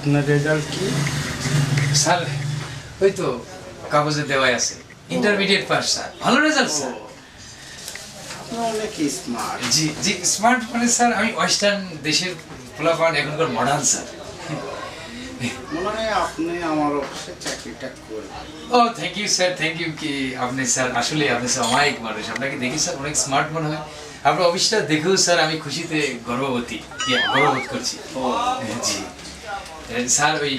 আপনার রেজাল্ট কি? স্যার ওই তো কাগজে দেওয়াই আছে। Intermediate pass sir. ভালো রেজাল্ট স্যার। অনেক স্মার্ট জি জি স্মার্ট মানে স্যার আমি ওয়েস্টার্ন দেশের ফলাফল এখনকার মডার্ন স্যার। মনে আপনি আমার অফিসে চাকরিটা করবেন ও thank you sir thank you কি আপনি স্যার আসলে আপনি স্যার অমায়িক মানুষ। আপনাকে দেখি স্যার অনেক স্মার্ট মনে হয়। আপনার অফিসটা দেখেও স্যার আমি খুশিতে গর্ববতী। গর্ববোধ করছি। জি। স্যার ওই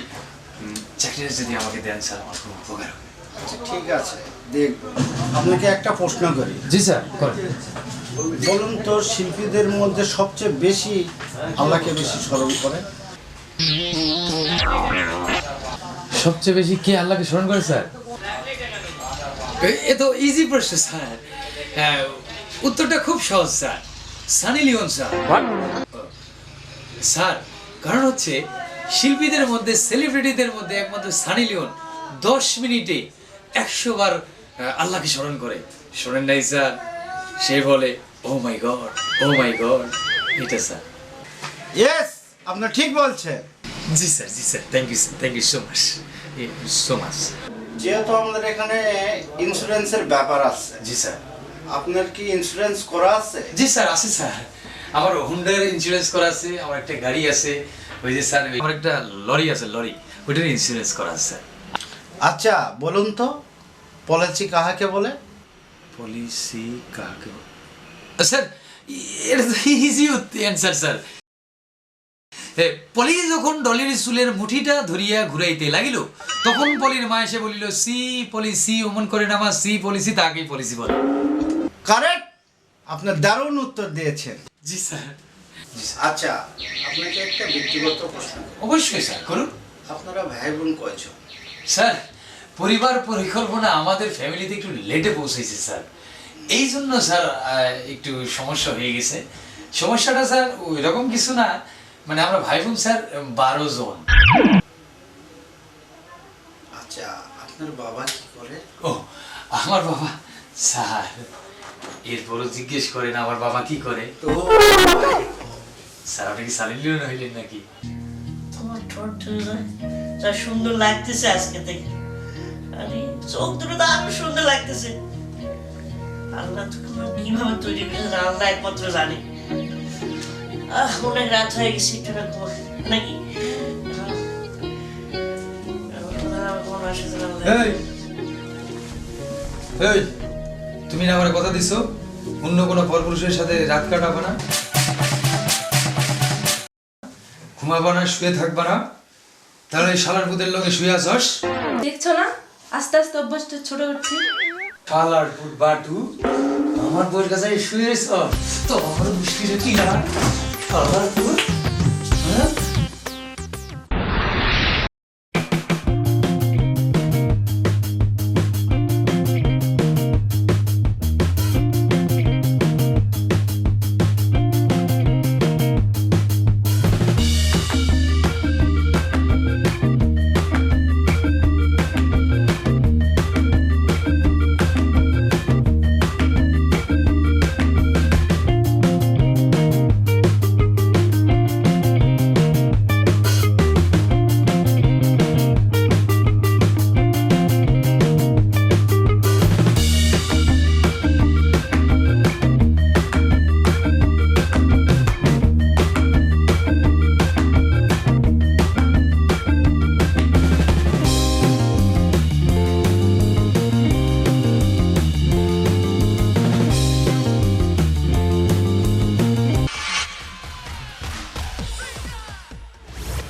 চাকরিটা যদি আমাকে দেন স্যার আমার খুব উপকার হবে। আচ্ছা ঠিক আছে। দেখব আপনাকে একটা প্রশ্ন করি। জি স্যার করেন। বলুন তো শিল্পীদের মধ্যে সবচেয়ে বেশি আল্লাহকে বেশি স্মরণ করে? সবচেয়ে বেশি কে আল্লাহকে স্মরণ করে স্যার? এ তো ইজি প্রশ্ন স্যার। হ্যাঁ, উত্তরটা খুব সহজ sir. Sunny Leone sir. Sir কারণ হচ্ছে শিল্পীদের মধ্যে সেলিব্রিটিদের মধ্যে একমাত্র সানি লিওন দশ মিনিটে একশো বার আল্লাহকে স্মরণ করে। শোনেন নাই স্যার? সে বলে oh my god oh my god এটা স্যার। ইয়েস আপনি ঠিক বলছেন। জি sir G sir thank you sir thank you so much so much যেহেতু আমাদের এখানে ইন্স্যুরেন্সের ব্যাপার আছে জি স্যার। আপনার কি ইন্স্যুরেন্স করা আছে? জি স্যার আছে স্যার। আমার হুন্ডার ইন্স্যুরেন্স করা আছে আমার একটা গাড়ি আছে ওই যে স্যার আমার একটা লরি আছে লরি। ওইটার ইন্স্যুরেন্স করা আছে আচ্ছা বলুন তো পলিসি কাহাকে বলে? পলিসি কাকে বলে? স্যার এটা ইজি অ্যান্সার স্যার। পলি যখন ডলির চুলের মুঠিটা ধরিয়া ঘুরাইতে লাগিল তখন পলির মা এসে বলিল সি পলিসি অমন করে নামা সি পলিসি তাকেই পলিসি বলে। কারেক্ট আপনার দারুণ উত্তর দিয়েছেন। জি স্যার। আচ্ছা আপনাকে একটা ব্যক্তিগত প্রশ্ন অবশ্যই স্যার করুন। আপনারা ভাই বোন কয়জন? স্যার পরিবার পরিকল্পনা আমাদের ফ্যামিলিতে একটু লেটে পৌঁছেছে স্যার। এই জন্য স্যার একটু সমস্যা হয়ে গেছে। সমস্যাটা স্যার ওই রকম কিছু না। মানে আমরা ভাই বোন স্যার বারো জন। আচ্ছা আপনার বাবা কি করে? ও আমার বাবা স্যার এরপরও জিজ্ঞেস করেন আমার বাবা কি করে? তো স্যার কি সালিলিও হইলেন নাকি? তোমার ঠোঁট যা সুন্দর লাগতেছে আজকে থেকে আরে চোখ দুটো দারুণ সুন্দর লাগতেছে। আল্লাহ তো কীভাবে তৈরি করেছেন আল্লাহ একমাত্র জানে। আহ অনেক রাত হয়ে গেছে একটু না নাকি? তুমি না আমার কথা দিছো? অন্য কোনো পরপুরুষের সাথে রাত কাটাবে না? ঘুমাবা না শুয়ে থাকবা না। তাহলে এই শালার পুতের লোকে শুয়ে আসস দেখছ না? আস্তে আস্তে অভ্যাসটা ছোট হচ্ছে। শালার পুত বাটু আমার বউর কাছে শুয়ে এসছ তো আমার মুশকিল কি না শালার পুত